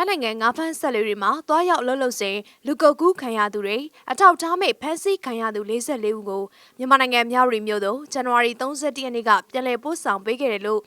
ထိုင်းနိုင်ငံငါးဖမ်းဆက်လေးတွေမှာတွားရောက်လှုပ်လှုပ်စဉ်လူကုတ်ကူးခံရသူတွေအထောက်ထားမဲ့ဖမ်းဆီးခံရသူ44ဦးကိုမြန်မာနိုင်ငံမြောက်ရီမြို့သို့ဇန်နဝါရီ31ရက်နေ့ကပြန်လည်ပို့ဆောင်ပေးခဲ့တယ်လို့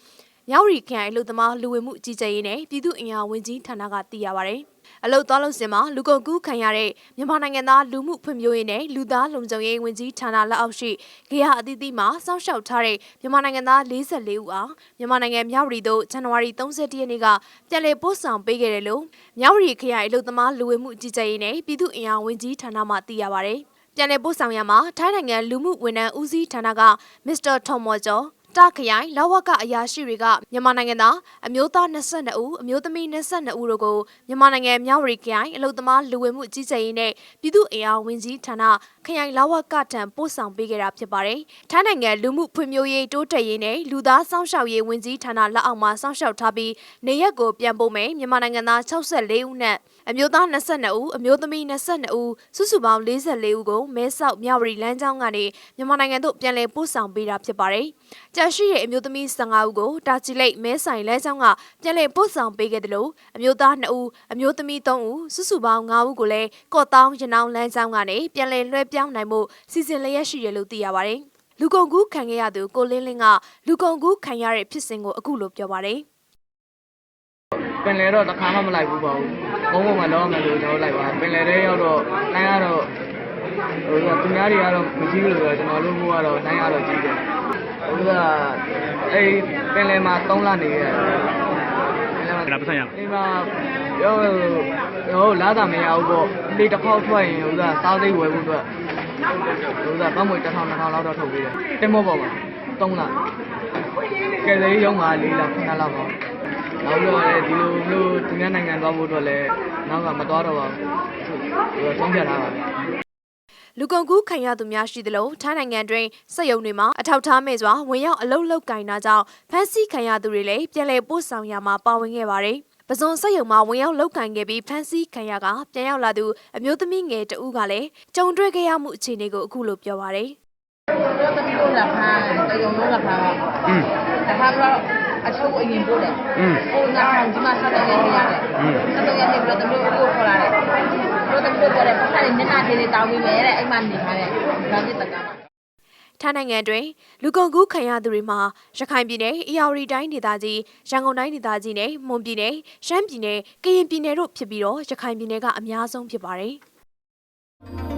မြောက်ရီခရိုင်လူသမားလူဝင်မှုကြီးကြပ်ရေးနဲ့ပြည်သူ့အင်အားဝန်ကြီးဌာနကသိရပါဗျ။အလုတ်သွားလို့စင်မှာလူကုန်ကူးခံရတဲ့မြန်မာနိုင်ငံသားလူမှုဖွံ့ဖြိုးရေးနဲ့လူသားလုံခြုံရေးဝန်ကြီးဌာနလက်အောက်ရှိဂေဟာအသီးသီးမှာစောင့်ရှောက်ထားတဲ့မြန်မာနိုင်ငံသား44ဦးအားမြန်မာနိုင်ငံမြောက်ရီသို့ဇန်နဝါရီ31ရက်နေ့ကပြန်လည်ပို့ဆောင်ပေးခဲ့တယ်လို့မြောက်ရီခရိုင်အလုတ်သမားလူဝင်မှုကြီးကြပ်ရေးနဲ့ပြည်သူ့အင်အားဝန်ကြီးဌာနမှသိရပါဗျ။ပြန်လည်ပို့ဆောင်ရမှာထိုင်းနိုင်ငံလူမှုဝန်ထမ်းဦးစီးဌာနကမစ္စတာထော်မော်ကျော် တာခရိုင်လောက်ဝကအရာရှိတွေကမြန်မာနိုင်ငံသားအမျိုးသား22ဦးအမျိုးသမီး22ဦးတို့ကိုမြန်မာနိုင်ငံမြောက်ရီခရိုင်အလုသမားလူဝင်မှုကြီးကြပ်ရေးနဲ့ပြည်သူ့အင်အားဝန်ကြီးဌာနခရိုင်လောက်ဝကထံပို့ဆောင်ပေးခဲ့တာဖြစ်ပါတယ်။ထိုင်းနိုင်ငံလူမှုဖွံ့ဖြိုးရေးတိုးတက်ရေးနဲ့လူသားစောင့်ရှောက်ရေးဝန်ကြီးဌာနလက်အောက်မှာစောင့်ရှောက်ထားပြီးနေရက်ကိုပြန်ပို့မယ်မြန်မာနိုင်ငံသား64ဦးနဲ့အမျိုးသား22ဦးအမျိုးသမီး22ဦးစုစုပေါင်း44ဦးကိုမဲဆောက်မြောက်ရီလမ်းကြောင်းကနေမြန်မာနိုင်ငံသို့ပြန်လည်ပို့ဆောင်ပေးတာဖြစ်ပါတယ်။ကြာရှိရဲ့အမျိုးသမီး15ဦးကိုတာချီလိတ်မဲဆိုင်လမ်းကြောင်းကပြန်လည်ပို့ဆောင်ပေးခဲ့တယ်လို့အမျိုးသား2ဦးအမျိုးသမီး3ဦးစုစုပေါင်း9ဦးကိုလည်းကော့တောင်းရနောင်းလမ်းကြောင်းကနေပြန်လည်လွှဲပြောင်းနိုင်မှုစီစဉ်လျက်ရှိတယ်လို့သိရပါတယ်။လူကုန်ကူးခံခဲ့ရသူကိုလင်းလင်းကလူကုန်ကူးခံရတဲ့ဖြစ်စဉ်ကိုအခုလိုပြောပါတယ်။ပင်လယ်တော့တစ်ခါမှမလိုက်ဘူးပေါ့ဘုံဘုံမှာတော့မယ်လို့ကျွန်တော်လိုက်ပါပင်လယ်ထဲရောက်တော့တိုင်းရတော့ဟိုကသူများတွေကတော့မရှိဘူးလို့ဆိုတော့ကျွန်တော်တို့ကတော့တိုင်းရတော့ကြီးတယ် ဟိုကအဲ့ပင်လယ်မှာ3လနေရတယ်ပင်လယ်မှာအဲ့ဒါပတ်စံရလားဒီမှာရောရောလာတာမရဘူးပေါ့ဒီတစ်ခေါက်ထွက်ရင်ဟိုကစားသိဝယ်ဖို့အတွက်ဟိုကပတ်မွေ1000 2000လောက်တော့ထုတ်ပေးတယ်တင်မောပေါ့ပါ3လကဲလေရုံးမှာ4လ9လပါနောက်ပြီးတော့လည်းဒီလိုမျိုးသူများနိုင်ငံသွားဖို့အတွက်လည်းနောက်ကမသွားတော့ပါဘူးဟိုဆုံးဖြတ်ထားပါပြီ လူကုန်ကူးခံရသူများရှိသလိုထိုင်းနိုင်ငံတွင်စက်ရုံတွေမှာအထောက်ထားမဲ့စွာဝင်ရောက်အလုပ်လုပ်ကင်တာကြောင့်ဖမ်းဆီးခံရသူတွေလည်းပြန်လည်ပို့ဆောင်ရမှာပါဝင်ခဲ့ပါတယ်။ပဇွန်စက်ရုံမှာဝင်ရောက်လုကင်ခဲ့ပြီးဖမ်းဆီးခံရကပြန်ရောက်လာသူအမျိုးသမီးငယ်တဦးကလည်းကြုံတွေ့ခဲ့ရမှုအခြေအနေကိုအခုလိုပြောပါရယ်။တော့တမီးတို့လာဖမ်းစက်ရုံတို့လာဖမ်း။အင်း။ဒါကတော့အချို့အရင်ပို့တယ်။အင်း။ဟိုနာဒီမှာဆက်တဲ့နေရတယ်။ဆက်တဲ့နေပြီးတော့တမီးတို့ကိုခေါ်လာတယ်။ တို့သမီးတို့ပြောတယ်ပတ်စံနေနာသေးလေးတောင်းပြီးမယ်တဲ့အိမ်မှာနေထားတယ်ဒါပြစ်တကမှာ။ထိုင်းနိုင်ငံတွင်လူကုန်ကူးခံရသူတွေမှာရခိုင်ပြည်နယ်၊အေရဝတီတိုင်းဒေသကြီး၊ရန်ကုန်တိုင်းဒေသကြီးနဲ့မွန်ပြည်နယ်၊ရှမ်းပြည်နယ်၊ကရင်ပြည်နယ်တို့ဖြစ်ပြီးတော့ရခိုင်ပြည်နယ်ကအများဆုံးဖြစ်ပါတယ်။